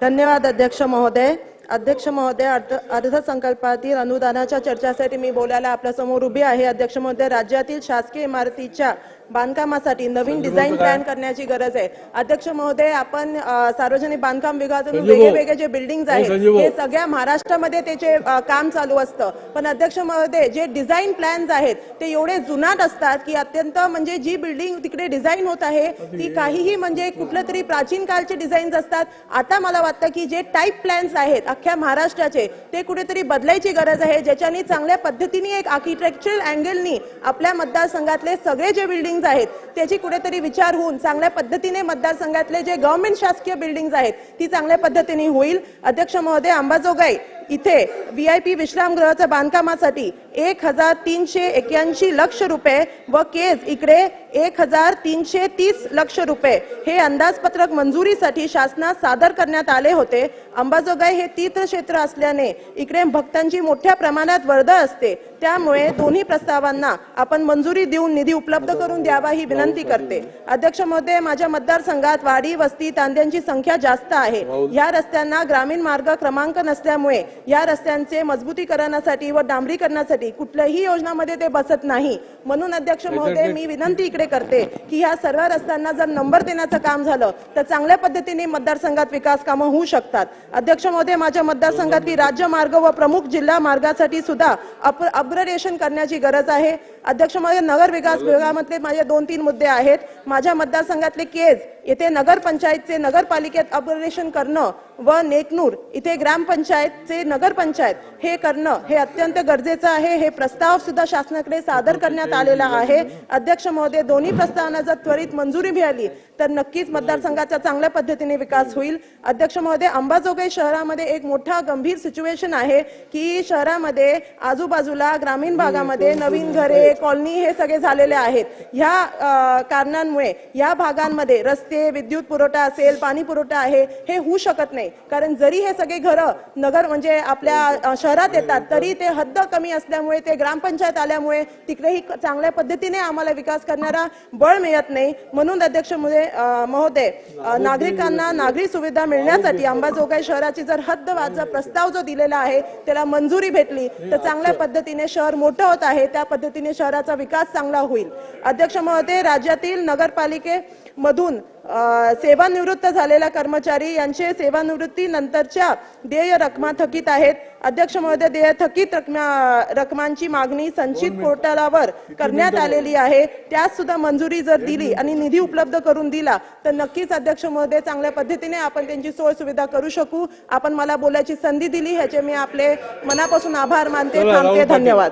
धन्यवाद अध्यक्ष महोदय. अध्यक्ष महोदय अर्थसंकल्पातील अनुदानाच्या चर्चेसाठी मी बोलायला आपल्यासमोर उभी आहे. अध्यक्ष महोदय राज्यातील शासकीय इमारतीच्या बांधकामासाठी नवीन डिझाईन प्लॅन करण्याची गरज आहे. अध्यक्ष महोदय आपण सार्वजनिक बांधकाम विभागातून. वेगळे जे बिल्डिंग आहेत संजीव भाऊ. हे सगळ्या महाराष्ट्रामध्ये त्याचे काम चालू असतं. पण अध्यक्ष महोदय जे डिझाईन प्लॅन्स आहेत ते एवढे जुनाट असतात की अत्यंत म्हणजे जी बिल्डिंग तिकडे डिझाईन होत आहे ती काहीही म्हणजे कुठलं तरी प्राचीन काळचे डिझाईन्स असतात. आता मला वाटतं की जे टाईप प्लॅन्स आहेत अख्ख्या महाराष्ट्राचे ते कुठेतरी बदलायची गरज आहे. ज्याच्यानी चांगल्या पद्धतीने एक आर्किटेक्चरल अँगलनी आपल्या मतदारसंघातले सगळे जे बिल्डिंग आहेत. त्याची कुठेतरी विचार होऊन चांगल्या पद्धतीने मतदारसंघातले जे गव्हर्नमेंट शासकीय बिल्डिंग आहेत ती चांगल्या पद्धतीने होईल. अध्यक्ष महोदय अंबाजोगाई इथे व्ही आय पी विश्रामगृहाच्या बांधकामासाठी एक हजार तीनशे एक्याऐंशी लक्ष रुपये व केज इकडे एक हजार तीनशे तीस लक्ष रुपये हे अंदाजपत्रक मंजुरीसाठी शासनात सादर करण्यात आले होते. अंबाजोगाई हे तीर्थक्षेत्र असल्याने इकडे भक्तांची मोठ्या प्रमाणात वर्दळ असते. त्यामुळे दोन्ही प्रस्तावांना आपण मंजुरी देऊन निधी उपलब्ध करून द्यावा ही विनंती करते. अध्यक्ष महोदय माझ्या मतदारसंघात वाडी वस्ती तांद्यांची संख्या जास्त आहे. या रस्त्यांना ग्रामीण मार्ग क्रमांक नसल्यामुळे या रस्त्यांचे मजबूतीकरणासाठी व डांबरीकरणासाठी कुठल्याही योजनामध्ये ते बसत नाही. म्हणून अध्यक्ष महोदय मी विनंती इकडे करते की ह्या सर्व रस्त्यांना जर नंबर देण्याचं काम झालं तर चांगल्या पद्धतीने मतदारसंघात विकास कामं होऊ शकतात. अध्यक्ष महोदय माझ्या मतदारसंघातली राज्य मार्ग व प्रमुख जिल्हा मार्गासाठी सुद्धा अप अपग्रेडेशन करण्याची गरज आहे. अध्यक्ष महोदय नगर विकास विभागामधले माझे दोन तीन मुद्दे आहेत. माझ्या मतदारसंघातले केज येथे नगरपंचायतचे नगरपालिकेत अपग्रेडेशन करणं व नेकनूर इथे ग्रामपंचायतचे नगरपंचायत हे करणं हे अत्यंत गरजेचं आहे. हे प्रस्ताव सुद्धा शासनाकडे सादर करण्यात आलेला आहे. अध्यक्ष महोदय दोन्ही प्रस्तावांना जर त्वरित मंजुरी मिळाली तर नक्कीच मतदारसंघाचा चांगल्या पद्धतीने विकास होईल. अध्यक्ष महोदय अंबाजोगाई शहरामध्ये एक मोठा गंभीर सिच्युएशन आहे की शहरामध्ये आजूबाजूला ग्रामीण भागामध्ये नवीन घरे कॉलनी हे सगळे झालेले आहेत. ह्या कारणांमुळे या भागांमध्ये रस्ते विद्युत पुरवठा असेल पाणी पुरवठा आहे हे होऊ शकत नाही. कारण जरी हे सगळे घरं नगर म्हणजे आपल्या शहरात येतात तरी ते हद्द कमी असल्यामुळे ते ग्रामपंचायत आल्यामुळे तिकडेही चांगल्या पद्धतीने आम्हाला विकास करणारा बळ मिळत नाही. म्हणून अध्यक्ष महोदय नागरिकांना नागरी सुविधा मिळण्यासाठी अंबाजोगाई शहराची जर हद्द वाचा प्रस्ताव जो दिलेला आहे त्याला मंजुरी भेटली तर चांगल्या पद्धतीने शहर मोठं होत आहे. त्या पद्धतीने शहराचा विकास चांगला होईल. अध्यक्ष महोदय राज्यातील नगरपालिकेमधून अ, सेवानिवृत्त झालेल्या कर्मचारी यांचे सेवानिवृत्ती नंतरच्या देय रकमा थकीत आहेत. अध्यक्ष महोदय देय थकीत रकमा रकमांची मागणी संचित पोर्टलावर करण्यात आलेली आहे. त्यास सुद्धा मंजुरी जर दिली आणि निधी उपलब्ध करून दिला तर नक्कीच अध्यक्ष महोदय चांगल्या पद्धतीने आपण त्यांची सोय सुविधा करू शकू. आपण मला बोलायची संधी दिली ह्याचे मी आपले मनापासून आभार मानते. थांबते. धन्यवाद.